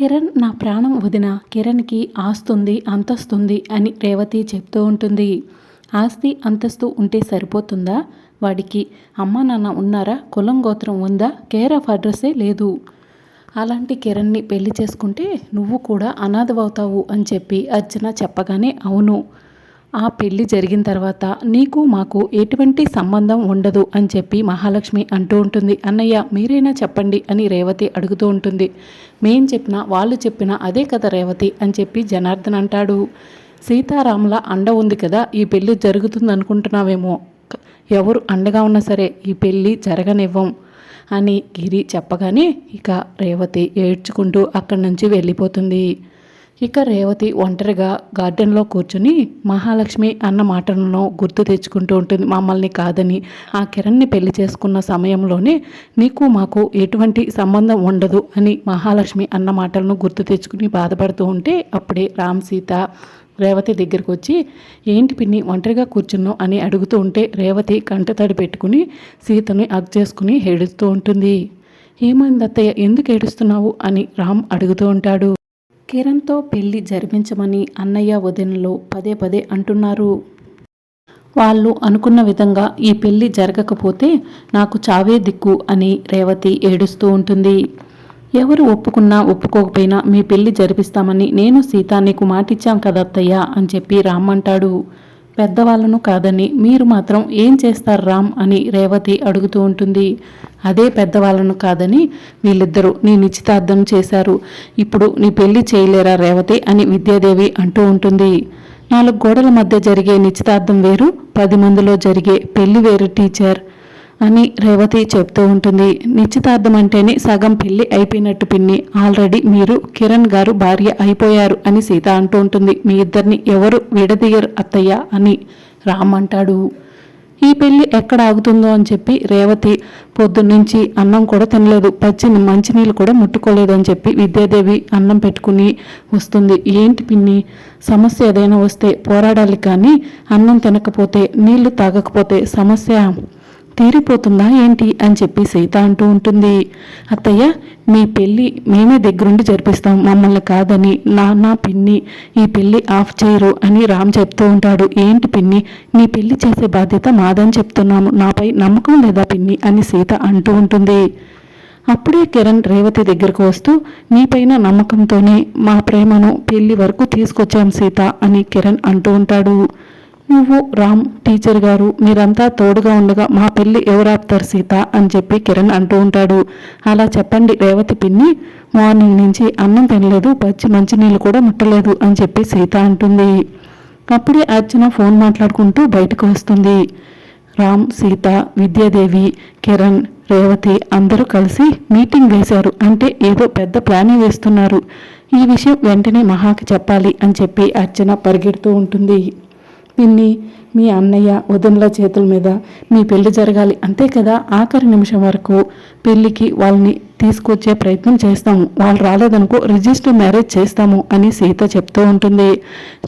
కిరణ్ నా ప్రాణం వదిన కిరణ్కి ఆస్తుంది అంతస్తుంది అని రేవతి చెప్తూ ఉంటుంది. ఆస్తి అంతస్తు ఉంటే సరిపోతుందా? వాడికి అమ్మ నాన్న ఉన్నారా? కులం గోత్రం ఉందా? కేర్ ఆఫ్ అడ్రస్సే లేదు. అలాంటి కిరణ్ని పెళ్ళి చేసుకుంటే నువ్వు కూడా అనాథవవుతావు అని చెప్పి అర్చన చెప్పగానే అవును. ఆ పెళ్ళి జరిగిన తర్వాత నీకు మాకు ఎటువంటి సంబంధం ఉండదు అని చెప్పి మహాలక్ష్మి అంటూ ఉంటుంది. అన్నయ్య మీరైనా చెప్పండి అని రేవతి అడుగుతూ ఉంటుంది. మేం చెప్పినా వాళ్ళు చెప్పినా అదే కదా రేవతి అని చెప్పి జనార్దన్ అంటాడు. సీతారాముల అండ ఉంది కదా ఈ పెళ్ళి జరుగుతుంది అనుకుంటున్నావేమో. ఎవరు అండగా ఉన్నా సరే ఈ పెళ్ళి జరగనివ్వం అని గిరి చెప్పగానే ఇక రేవతి ఏడ్చుకుంటూ అక్కడి నుంచి వెళ్ళిపోతుంది. ఇక రేవతి ఒంటరిగా గార్డెన్లో కూర్చుని మహాలక్ష్మి అన్న మాటలను గుర్తు తెచ్చుకుంటూ ఉంటుంది. మమ్మల్ని కాదని ఆ కిరణ్ని పెళ్ళి చేసుకున్న సమయంలోనే నీకు మాకు ఎటువంటి సంబంధం ఉండదు అని మహాలక్ష్మి అన్న మాటలను గుర్తు తెచ్చుకుని బాధపడుతూ ఉంటే అప్పుడే రామ్ సీత రేవతి దగ్గరికి వచ్చి ఏంటి పిన్ని ఒంటరిగా కూర్చున్నావు? అని అడుగుతూ ఉంటే రేవతి కంటతడి పెట్టుకుని సీతని అగ్ చేసుకుని ఏడుస్తూ ఉంటుంది. ఏమైంది అత్తయ్య? ఎందుకు ఏడుస్తున్నావు? అని రామ్ అడుగుతూ ఉంటాడు. కిరణ్తో పెళ్ళి జరిపించమని అన్నయ్య వదినలో పదే పదే అంటున్నారు. వాళ్ళు అనుకున్న విధంగా ఈ పెళ్ళి జరగకపోతే నాకు చావే దిక్కు అని రేవతి ఏడుస్తూ ఉంటుంది. ఎవరు ఒప్పుకున్నా ఒప్పుకోకపోయినా మీ పెళ్ళి జరిపిస్తామని నేను సీత నీకు మాటిచ్చాం కదా అత్తయ్య అని చెప్పి రామ్మంటాడు పెద్దవాళ్ళను కాదని మీరు మాత్రం ఏం చేస్తారు రామ్ అని రేవతి అడుగుతూ ఉంటుంది. అదే పెద్దవాళ్ళను కాదని వీళ్ళిద్దరూ నీ నిశ్చితార్థం చేశారు. ఇప్పుడు నీ పెళ్ళి చేయలేరా రేవతి అని విద్యాదేవి అంటూ ఉంటుంది. నాలుగు గోడల మధ్య జరిగే నిశ్చితార్థం వేరు పది మందిలో జరిగే పెళ్ళి వేరు టీచర్. అని రేవతి చెప్తూ ఉంటుంది. నిశ్చితార్థం అంటేనే సగం పెళ్ళి అయిపోయినట్టు పిన్ని. ఆల్రెడీ మీరు కిరణ్ గారు భార్య అయిపోయారు అని సీత అంటూ ఉంటుంది. మీ ఇద్దరిని ఎవరు విడదీయరు అత్తయ్య అని రామ్ అంటాడు. ఈ పెళ్ళి ఎక్కడ ఆగుతుందో అని చెప్పి రేవతి పొద్దున్నుంచి అన్నం కూడా తినలేదు. పచ్చి మంచినీళ్ళు కూడా ముట్టుకోలేదు అని చెప్పి విద్యాదేవి అన్నం పెట్టుకుని వస్తుంది. ఏంటి పిన్ని? సమస్య ఏదైనా వస్తే పోరాడాలి కానీ అన్నం తినకపోతే నీళ్ళు తాగకపోతే సమస్య? తీరిపోతుందా ఏంటి అని చెప్పి సీత అంటూ ఉంటుంది. అత్తయ్య మీ పెళ్ళి మేమే దగ్గరుండి జరిపిస్తాం మమ్మల్ని కాదని నాన్న పిన్ని ఈ పెళ్ళి ఆఫ్ చేయరు అని రామ్ చెప్తూ ఉంటాడు. ఏంటి పిన్ని నీ పెళ్ళి చేసే బాధ్యత మాదని చెప్తున్నాము నాపై నమ్మకం లేదా పిన్ని అని సీత అంటూ ఉంటుంది. అప్పుడే కిరణ్ రేవతి దగ్గరకు వస్తూ నీపైన నమ్మకంతోనే మా ప్రేమను పెళ్ళి వరకు తీసుకొచ్చాం సీత అని కిరణ్ అంటూ ఉంటాడు. నువ్వు రామ్ టీచర్ గారు మీరంతా తోడుగా ఉండగా మా పెళ్ళి ఎవరాపుతారు సీత అని చెప్పి కిరణ్ అంటూ ఉంటాడు. అలా చెప్పండి రేవతి పిన్ని మార్నింగ్ నుంచి అన్నం తినలేదు పచ్చి మంచినీళ్ళు కూడా ముట్టలేదు అని చెప్పి సీత అంటుంది. అప్పుడే అర్చన ఫోన్ మాట్లాడుకుంటూ బయటకు వస్తుంది. రామ్ సీత విద్యాదేవి కిరణ్ రేవతి అందరూ కలిసి మీటింగ్ వేశారు. అంటే ఏదో పెద్ద ప్లానింగ్ వేస్తున్నారు. ఈ విషయం వెంటనే మహాకి చెప్పాలి అని చెప్పి అర్చన పరిగెడుతూ ఉంటుంది. పిన్ని మీ అన్నయ్య వదినల చేతుల మీద మీ పెళ్ళి జరగాలి. అంతే కదా? ఆఖరి నిమిషం వరకు పెళ్ళికి వాళ్ళని తీసుకొచ్చే ప్రయత్నం చేస్తాము. వాళ్ళు రాలేదనుకో రిజిస్టర్ మ్యారేజ్ చేస్తాము అని సీత చెప్తూ ఉంటుంది.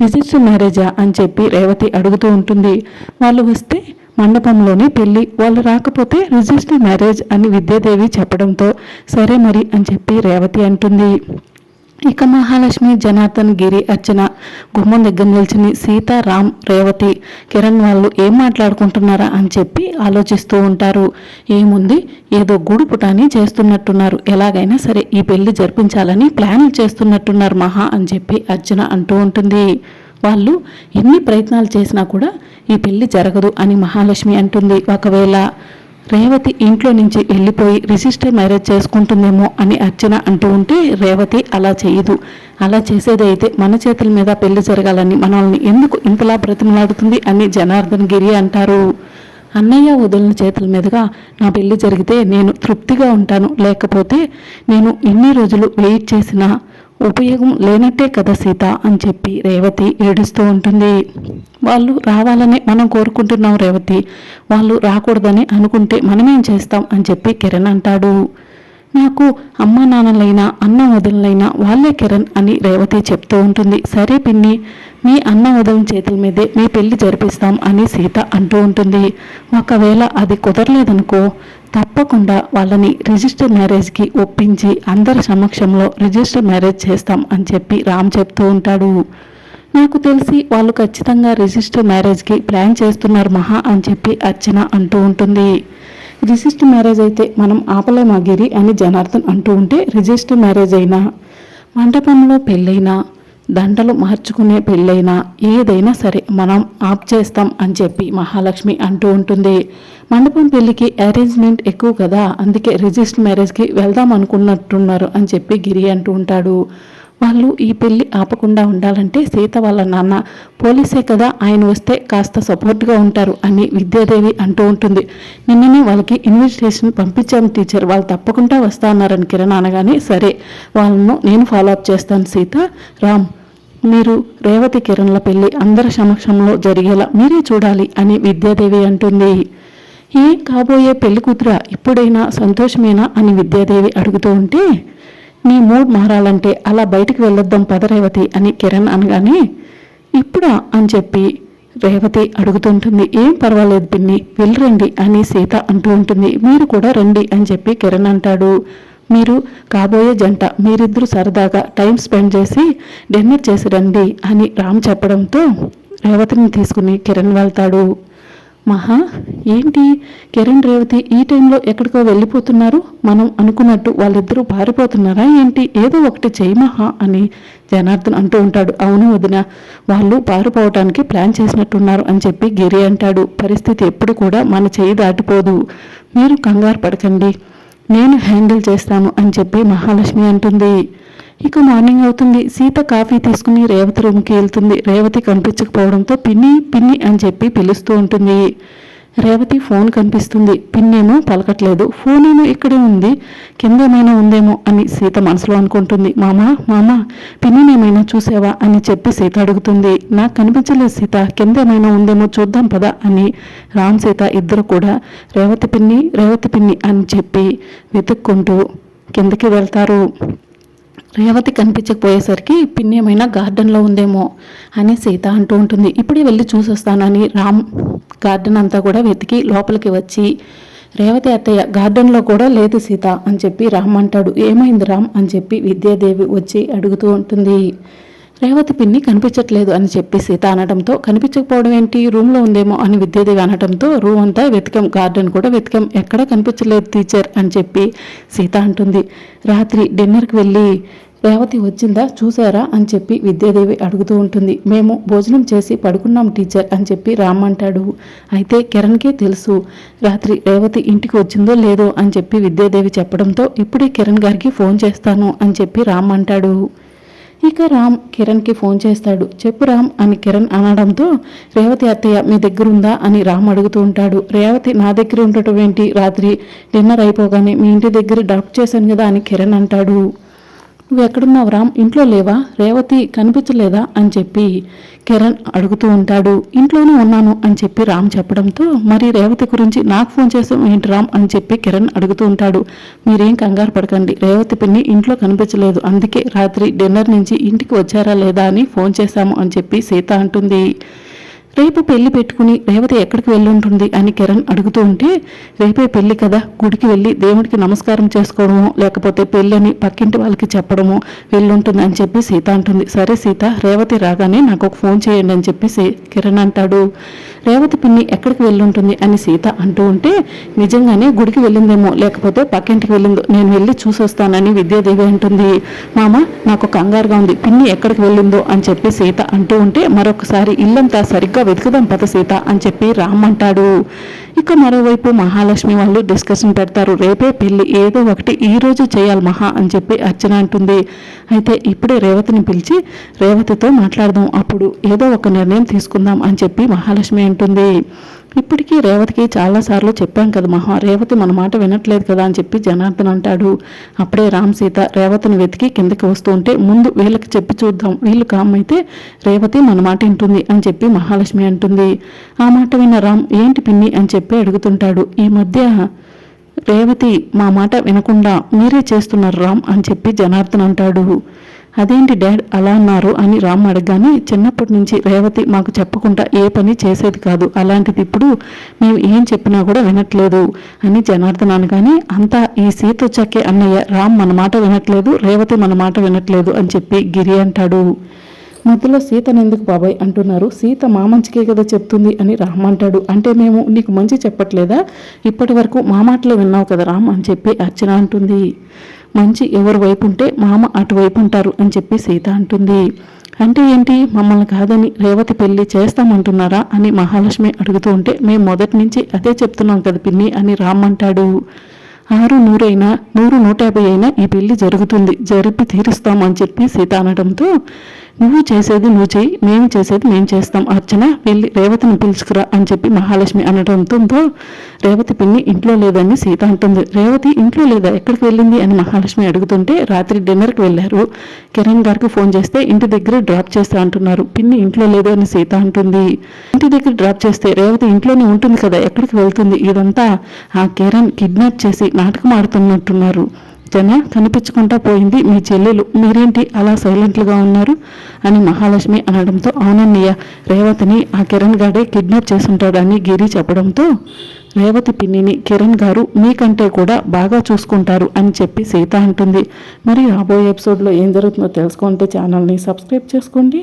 రిజిస్టర్ మ్యారేజా అని చెప్పి రేవతి అడుగుతూ ఉంటుంది. వాళ్ళు వస్తే మండపంలోనే పెళ్ళి వాళ్ళు రాకపోతే రిజిస్టర్ మ్యారేజ్ అని విద్యాదేవి చెప్పడంతో సరే మరి అని చెప్పి రేవతి అంటుంది. ఇక మహాలక్ష్మి జనార్దన్ గిరి అర్చన గుమ్మం దగ్గర నిల్చుని సీత రామ్ రేవతి కిరణ్ వాళ్ళు ఏం మాట్లాడుకుంటున్నారా అని చెప్పి ఆలోచిస్తూ ఉంటారు. ఏముంది? ఏదో గూడు పుటాని చేస్తున్నట్టున్నారు. ఎలాగైనా సరే ఈ పెళ్ళి జరిపించాలని ప్లాన్లు చేస్తున్నట్టున్నారు మహా అని చెప్పి అర్చన అంటూ ఉంటుంది. వాళ్ళు ఎన్ని ప్రయత్నాలు చేసినా కూడా ఈ పెళ్ళి జరగదు అని మహాలక్ష్మి అంటుంది. ఒకవేళ రేవతి ఇంట్లో నుంచి వెళ్ళిపోయి రిజిస్టర్ మ్యారేజ్ చేసుకుంటుందేమో అని అర్చన అంటూ ఉంటే రేవతి అలా చేయదు. అలా చేసేదైతే మన చేతుల మీద పెళ్ళి జరగాలని మనల్ని ఎందుకు ఇంతలా బ్రతిమలాడుతుంది అని జనార్దన్ గిరి అంటారు. అన్నయ్య వదిలిన చేతుల మీదుగా నా పెళ్ళి జరిగితే నేను తృప్తిగా ఉంటాను. లేకపోతే నేను ఇన్ని రోజులు వెయిట్ చేసినా ఉపయోగం లేనట్టే కదా సీత అని చెప్పి రేవతి ఏడుస్తూ ఉంటుంది. వాళ్ళు రావాలని మనం కోరుకుంటున్నాం రేవతి. వాళ్ళు రాకూడదని అనుకుంటే మనమేం చేస్తాం అని చెప్పి కిరణ్ అంటాడు. నాకు అమ్మ నాన్నలైనా అన్న వదులైనా వాళ్ళే కిరణ్ అని రేవతి చెప్తూ ఉంటుంది. సరే పిన్ని మీ అన్న వదలం చేతుల మీదే మీ పెళ్ళి జరిపిస్తాం అని సీత అంటూ ఉంటుంది. ఒకవేళ అది కుదరలేదనుకో తప్పకుండా వాళ్ళని రిజిస్టర్ మ్యారేజ్కి ఒప్పించి అందరి సమక్షంలో రిజిస్టర్ మ్యారేజ్ చేస్తాం అని చెప్పి రామ్ చెప్తూ ఉంటాడు. నాకు తెలిసి వాళ్ళు ఖచ్చితంగా రిజిస్టర్ మ్యారేజ్కి ప్లాన్ చేస్తున్నారు మహా అని చెప్పి అర్చన అంటూ ఉంటుంది. రిజిస్టర్ మ్యారేజ్ అయితే మనం ఆపలేమా గిరి అని జనార్దన్ అంటూ ఉంటే రిజిస్టర్ మ్యారేజ్ అయినా మండపంలో పెళ్ళైనా దండలు మార్చుకునే పెళ్ళైనా ఏదైనా సరే మనం ఆప్ చేస్తాం అని చెప్పి మహాలక్ష్మి అంటూ ఉంటుంది. మండపం పెళ్ళికి అరేంజ్మెంట్ ఎక్కువ కదా అందుకే రిజిస్టర్ మ్యారేజ్కి వెళ్దాం అనుకున్నట్టున్నారు అని చెప్పి గిరి అంటూ ఉంటాడు. వాళ్ళు ఈ పెళ్ళి ఆపకుండా ఉండాలంటే సీత వాళ్ళ నాన్న పోలీసే కదా ఆయన వస్తే కాస్త సపోర్ట్గా ఉంటారు అని విద్యాదేవి అంటూ ఉంటుంది. నిన్ననే వాళ్ళకి ఇన్విటేషన్ పంపించాము టీచర్ వాళ్ళు తప్పకుండా వస్తా అన్నారని కిరణ్ అనగానే సరే వాళ్ళను నేను ఫాలో అప్ చేస్తాను సీత. రామ్ మీరు రేవతి కిరణ్ల పెళ్ళి అందరి సమక్షంలో జరిగేలా మీరే చూడాలి అని విద్యాదేవి అంటుంది. ఏం కాబోయే పెళ్ళి కూతురా ఇప్పుడైనా సంతోషమేనా అని విద్యాదేవి అడుగుతూ ఉంటే నీ మూడ్ మారాలంటే అలా బయటికి వెళ్ళొద్దాం పద రేవతి అని కిరణ్ అనగానే ఇప్పుడా? అని చెప్పి రేవతి అడుగుతుంటుంది. ఏం పర్వాలేదు పిన్ని వెళ్ళరండి అని సీత అంటూ ఉంటుంది. మీరు కూడా రండి అని చెప్పి కిరణ్ అంటాడు. మీరు కాబోయే జంట మీరిద్దరూ సరదాగా టైం స్పెండ్ చేసి డిన్నర్ చేసి రండి అని రామ్ చెప్పడంతో రేవతిని తీసుకుని కిరణ్ వెళ్తాడు. మహా ఏంటి? కిరణ్ రేవతి ఈ టైంలో ఎక్కడికో వెళ్ళిపోతున్నారు? మనం అనుకున్నట్టు వాళ్ళిద్దరూ పారిపోతున్నారా ఏంటి? ఏదో ఒకటి చేయి మహా అని జనార్దన్ అంటూ ఉంటాడు. అవును వదిన వాళ్ళు పారిపోవటానికి ప్లాన్ చేసినట్టున్నారు అని చెప్పి గిరి అంటాడు. పరిస్థితి ఎప్పుడు కూడా మన చేయి దాటిపోదు. మీరు కంగారు పడకండి. నేను హ్యాండిల్ చేస్తాను అని చెప్పి మహాలక్ష్మి అంటుంది. ఇక మార్నింగ్ అవుతుంది. సీత కాఫీ తీసుకుని రేవతి రూమ్కి వెళ్తుంది. రేవతి కనిపించకపోవడంతో పిన్ని పిన్ని అని చెప్పి పిలుస్తూ ఉంటుంది. రేవతి ఫోన్ కనిపిస్తుంది. పిన్నేమో పలకట్లేదు. ఫోన్ ఏమో ఇక్కడే ఉంది. కింద ఏమైనా ఉందేమో అని సీత మనసులో అనుకుంటుంది. మామా మామా పిన్నినేమైనా చూసావా? అని చెప్పి సీత అడుగుతుంది. నాకు కనిపించలేదు సీత. కింద ఏమైనా ఉందేమో చూద్దాం పదా అని రామ్ సీత ఇద్దరు కూడా రేవతి పిన్ని రేవతి పిన్ని అని చెప్పి వెతుక్కుంటూ కిందకి వెళ్తారు. రేవతి కనిపించకపోయేసరికి పిన్ని ఏమైనా గార్డెన్లో ఉందేమో అని సీత అంటూ ఉంటుంది. ఇప్పుడే వెళ్ళి చూసొస్తానని రామ్ గార్డెన్ అంతా కూడా వెతికి లోపలికి వచ్చి రేవతి అత్తయ్య గార్డెన్లో కూడా లేదు సీత అని చెప్పి రామ్ అంటాడు. ఏమైంది రామ్ అని చెప్పి విద్యాదేవి వచ్చి అడుగుతూ ఉంటుంది. రేవతి పిన్ని కనిపించట్లేదు అని చెప్పి సీత అనడంతో కనిపించకపోవడం ఏంటి? రూమ్లో ఉందేమో అని విద్యాదేవి అనడంతో రూమ్ అంతా వెతికాం గార్డెన్ కూడా వెతికాం ఎక్కడ కనిపించలేదు టీచర్ అని చెప్పి సీత అంటుంది. రాత్రి డిన్నర్కి వెళ్ళి రేవతి వచ్చిందా? చూసారా అని చెప్పి విద్యాదేవి అడుగుతూ ఉంటుంది. మేము భోజనం చేసి పడుకున్నాం టీచర్ అని చెప్పి రామ్ అంటాడు. అయితే కిరణ్కే తెలుసు రాత్రి రేవతి ఇంటికి వచ్చిందో లేదో అని చెప్పి విద్యాదేవి చెప్పడంతో ఇప్పుడే కిరణ్ గారికి ఫోన్ చేస్తాను అని చెప్పి రామ్ అంటాడు. ఇక రామ్ కిరణ్కి ఫోన్ చేస్తాడు. చెప్పు రామ్ అని కిరణ్ అనడంతో రేవతి అత్తయ్య మీ దగ్గర ఉందా అని రామ్ అడుగుతూ ఉంటాడు. రేవతి నా దగ్గర ఉండటం ఏంటి? రాత్రి డిన్నర్ అయిపోగానే మీ ఇంటి దగ్గర డ్రాప్ చేశాను కదా అని కిరణ్ అంటాడు. నువ్వు ఎక్కడున్నావు రామ్? ఇంట్లో లేవా? రేవతి కనిపించలేదా? అని చెప్పి కిరణ్ అడుగుతూ ఉంటాడు. ఇంట్లోనే ఉన్నాను అని చెప్పి రామ్ చెప్పడంతో మరి రేవతి గురించి నాకు ఫోన్ చేసాం ఏంటి రామ్? అని చెప్పి కిరణ్ అడుగుతూ ఉంటాడు. మీరేం కంగారు పడకండి. రేవతి పిన్ని ఇంట్లో కనిపించలేదు. అందుకే రాత్రి డిన్నర్ నుంచి ఇంటికి వచ్చారా లేదా అని ఫోన్ చేశాము అని చెప్పి సీత అంటుంది. రేపు పెళ్ళి పెట్టుకుని రేవతి ఎక్కడికి వెళ్ళుంటుంది అని కిరణ్ అడుగుతూ ఉంటే రేపే పెళ్ళి కదా గుడికి వెళ్ళి దేవుడికి నమస్కారం చేసుకోవడము లేకపోతే పెళ్ళని పక్కింటి వాళ్ళకి చెప్పడము వెళ్ళుంటుంది అని చెప్పి సీత అంటుంది. సరే సీత రేవతి రాగానే నాకు ఒక ఫోన్ చేయండి అని చెప్పి కిరణ్ అంటాడు. రేవతి పిన్ని ఎక్కడికి వెళ్ళుంటుంది అని సీత అంటూ ఉంటే నిజంగానే గుడికి వెళ్ళిందేమో లేకపోతే పక్కింటికి వెళ్ళిందో నేను వెళ్ళి చూసొస్తానని విద్యాదేవి అంటుంది. మామ నాకు కంగారుగా ఉంది. పిన్ని ఎక్కడికి వెళ్ళిందో అని చెప్పి సీత అంటూ ఉంటే మరొకసారి ఇల్లంతా సరిగ్గా వెతుకుదాం పద సీత అని చెప్పి రామ్ అంటాడు. ఇక మరోవైపు మహాలక్ష్మి వాళ్ళు డిస్కషన్ పెడతారు. రేపే పెళ్ళి ఏదో ఒకటి ఈ రోజు చేయాలి మహా అని చెప్పి అర్చన అంటుంది. అయితే ఇప్పుడే రేవతిని పిలిచి రేవతితో మాట్లాడదాం అప్పుడు ఏదో ఒక నిర్ణయం తీసుకుందాం అని చెప్పి మహాలక్ష్మి ఉంటుంది. ఇప్పటికీ రేవతికి చాలాసార్లు చెప్పాం కదా మహా రేవతి మన మాట వినట్లేదు కదా అని చెప్పి జనార్దన్ అంటాడు. అప్పుడే రామ్ సీత రేవతిని వెతికి కిందకి వస్తూ ఉంటే ముందు వీళ్ళకి చెప్పి చూద్దాం వీళ్ళు కామ్ అయితే రేవతి మన మాట వింటుంది అని చెప్పి మహాలక్ష్మి అంటుంది. ఆ మాట విన్న రామ్ ఏంటి పిన్ని? అని చెప్పి అడుగుతుంటాడు. ఈ మధ్య రేవతి మా మాట వినకుండా మీరే చేస్తున్నారు రామ్ అని చెప్పి జనార్దన్ అంటాడు. అదేంటి డాడ్ అలా అన్నారు అని రామ్ అడగగానే చిన్నప్పటి నుంచి రేవతి మాకు చెప్పకుండా ఏ పని చేసేది కాదు. అలాంటిది ఇప్పుడు మేము ఏం చెప్పినా కూడా వినట్లేదు అని జనార్దన్ అనగానే అంతా ఈ సీత వచ్చాకే అన్నయ్య రామ్ మన మాట వినట్లేదు రేవతి మన మాట వినట్లేదు అని చెప్పి గిరి అంటాడు. మధ్యలో సీతను ఎందుకు బాబాయ్ అంటున్నారు? సీత మా మంచికే కదా చెప్తుంది అని రామ్ అంటాడు. అంటే మేము నీకు మంచి చెప్పట్లేదా? ఇప్పటి వరకు మా మాటలో విన్నావు కదా రామ్ అని చెప్పి అర్చన అంటుంది. మంచి ఎవరి వైపు ఉంటే మామ అటువైపు ఉంటారు అని చెప్పి సీత అంటుంది. అంటే ఏంటి? మమ్మల్ని కాదని రేవతి పెళ్ళి చేస్తామంటున్నారా అని మహాలక్ష్మి అడుగుతూ ఉంటే మేము మొదటి నుంచి అదే చెప్తున్నాం కదా పిన్ని అని రామ్ అంటాడు ఆరు నూరైనా నూరు నూట యాభై అయినా ఈ పెళ్ళి జరుగుతుంది. జరిపి తీరుస్తామని చెప్పి సీత అనడంతో నువ్వు చేసేది నువ్వు చేయి మేము చేసేది మేము చేస్తాం. అర్చన వెళ్ళి రేవతిని పిలుచుకురా అని చెప్పి మహాలక్ష్మి అనడంతో రేవతి పిన్ని ఇంట్లో లేదని సీత అంటుంది. రేవతి ఇంట్లో లేదా? ఎక్కడికి వెళ్ళింది? అని మహాలక్ష్మి అడుగుతుంటే రాత్రి డిన్నర్కి వెళ్ళారు. కిరణ్ గారికి ఫోన్ చేస్తే ఇంటి దగ్గర డ్రాప్ చేస్తా అంటున్నారు. పిన్ని ఇంట్లో లేదు అని సీత అంటుంది. ఇంటి దగ్గర డ్రాప్ చేస్తే రేవతి ఇంట్లోనే ఉంటుంది కదా ఎక్కడికి వెళ్తుంది? ఇదంతా ఆ కిరణ్ కిడ్నాప్ చేసి నాటకం ఆడుతున్నట్టున్నారు. జన కనిపించకుండా పోయింది మీ చెల్లెలు. మీరేంటి అలా సైలెంట్లుగా ఉన్నారు? అని మహాలక్ష్మి అనడంతో అవునన్నయ్య రేవతిని ఆ కిరణ్ గాడే కిడ్నాప్ చేసుంటాడని గిరి చెప్పడంతో రేవతి పిన్నిని కిరణ్ గారు మీకంటే కూడా బాగా చూసుకుంటారు అని చెప్పి సీత అంటుంది. మరి రాబోయే ఎపిసోడ్లో ఏం జరుగుతుందో తెలుసుకుంటే ఛానల్ని సబ్స్క్రైబ్ చేసుకోండి.